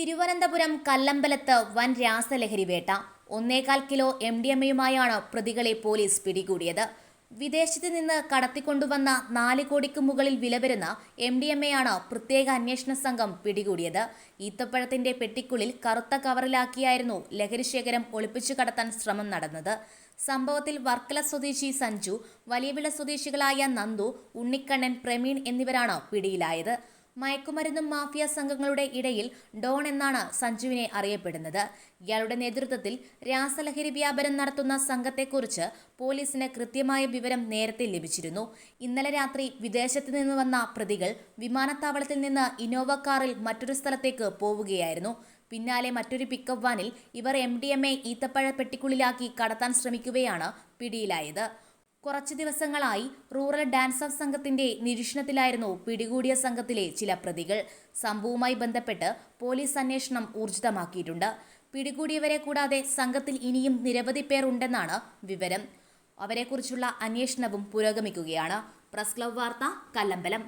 തിരുവനന്തപുരം കല്ലമ്പലത്ത് വൻ രാസലഹരി വേട്ട. ഒന്നേകാൽ കിലോ എം ഡി എം എയുമായാണ് പ്രതികളെ പോലീസ് പിടികൂടിയത്. വിദേശത്ത് നിന്ന് കടത്തിക്കൊണ്ടുവന്ന നാല് കോടിക്ക് മുകളിൽ വില വരുന്ന എം ഡി എം എയാണ് പ്രത്യേക അന്വേഷണ സംഘം പിടികൂടിയത്. ഈത്തപ്പഴത്തിന്റെ പെട്ടിക്കുള്ളിൽ കറുത്ത കവറിലാക്കിയായിരുന്നു ലഹരിശേഖരം ഒളിപ്പിച്ചു കടത്താൻ ശ്രമം നടന്നത്. സംഭവത്തിൽ വർക്കല സ്വദേശി സഞ്ജു വലിയവിള സ്വദേശികളായ നന്ദു ഉണ്ണിക്കണ്ണൻ പ്രമീൺ എന്നിവരാണ് പിടിയിലായത്. മയക്കുമരുന്നും മാഫിയ സംഘങ്ങളുടെ ഇടയിൽ ഡോൺ എന്നാണ് സഞ്ജുവിനെ അറിയപ്പെടുന്നത്. ഇയാളുടെ നേതൃത്വത്തിൽ രാസലഹരി വ്യാപനം നടത്തുന്ന സംഘത്തെക്കുറിച്ച് പോലീസിന് കൃത്യമായ വിവരം നേരത്തെ ലഭിച്ചിരുന്നു. ഇന്നലെ രാത്രി വിദേശത്ത് നിന്ന് വന്ന പ്രതികൾ വിമാനത്താവളത്തിൽ നിന്ന് ഇന്നോവ കാറിൽ മറ്റൊരു സ്ഥലത്തേക്ക് പോവുകയായിരുന്നു. പിന്നാലെ മറ്റൊരു പിക്കപ്പ് വാനിൽ ഇവർ എം ഡി എം എ ഈത്തപ്പഴ പെട്ടിക്കുള്ളിലാക്കി കടത്താൻ ശ്രമിക്കുകയാണ് പിടിയിലായത്. കുറച്ചു ദിവസങ്ങളായി റൂറൽ ഡാൻസ് ഓഫ് സംഘത്തിന്റെ നിരീക്ഷണത്തിലായിരുന്നു പിടികൂടിയ സംഘത്തിലെ ചില പ്രതികൾ. സംഭവവുമായി ബന്ധപ്പെട്ട് പോലീസ് അന്വേഷണം ഊർജിതമാക്കിയിട്ടുണ്ട്. പിടികൂടിയവരെ കൂടാതെ സംഘത്തിൽ ഇനിയും നിരവധി പേർ ഉണ്ടെന്നാണ് വിവരം. അവരെക്കുറിച്ചുള്ള അന്വേഷണവും പുരോഗമിക്കുകയാണ്. പ്രസ് ക്ലബ് വാർത്ത കല്ലമ്പലം.